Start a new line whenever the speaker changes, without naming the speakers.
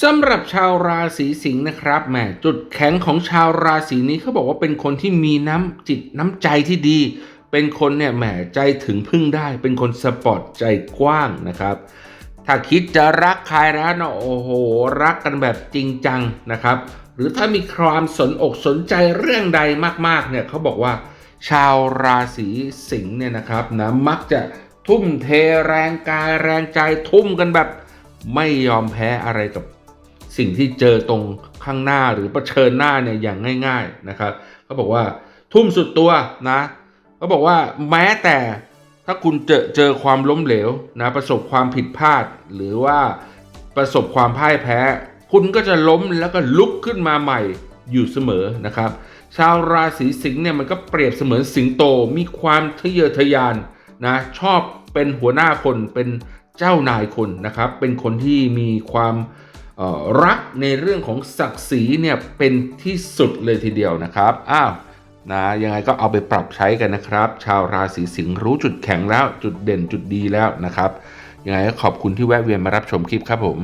สำหรับชาวราศีสิงห์นะครับแหมจุดแข็งของชาวราศีนี้เขาบอกว่าเป็นคนที่มีน้ำจิตน้ำใจที่ดี เป็นคนเนี่ยแหมใจถึงพึ่งได้ เป็นคนสปอร์ตใจกว้างนะครับ ถ้าคิดจะรักใครแล้วนะโอ้โห รักกันแบบจริงจังนะครับ หรือถ้ามีความสนอกสนใจเรื่องใดมากๆเนี่ยเขาบอกว่า ชาวราศีสิงห์เนี่ยนะครับนะมักจะทุ่มเทแรงกายแรงใจทุ่มกันแบบไม่ยอมแพ้อะไรกับ สิ่งที่เจอตรงข้างหน้าหรือเผชิญหน้าเนี่ยอย่างง่าย ๆนะครับเขาบอกว่าทุ่มสุดตัวนะเขาบอกว่าแม้แต่ถ้าคุณเจอเจอความล้มเหลวนะประสบความผิดพลาด หรือว่าประสบความพ่ายแพ้ คุณก็จะล้มแล้วก็ลุกขึ้นมาใหม่อยู่เสมอนะครับ ชาวราศีสิงห์เนี่ยมันก็เปรียบเสมือนสิงโตมีความทะเยอทะยานนะชอบเป็นหัวหน้าคนเป็นเจ้านายคนนะครับ เป็นคนที่มีความ รักในเรื่องของศักดิ์ศรีเนี่ยเป็นที่สุดเลยทีเดียวนะครับอ้าวนะยังไงก็เอาไปปรับใช้กันนะครับ ชาวราศีสิงห์รู้จุดแข็งแล้วจุดเด่นจุดดีแล้วนะครับยังไงก็ขอบคุณที่แวะเวียนมารับชมคลิปครับผม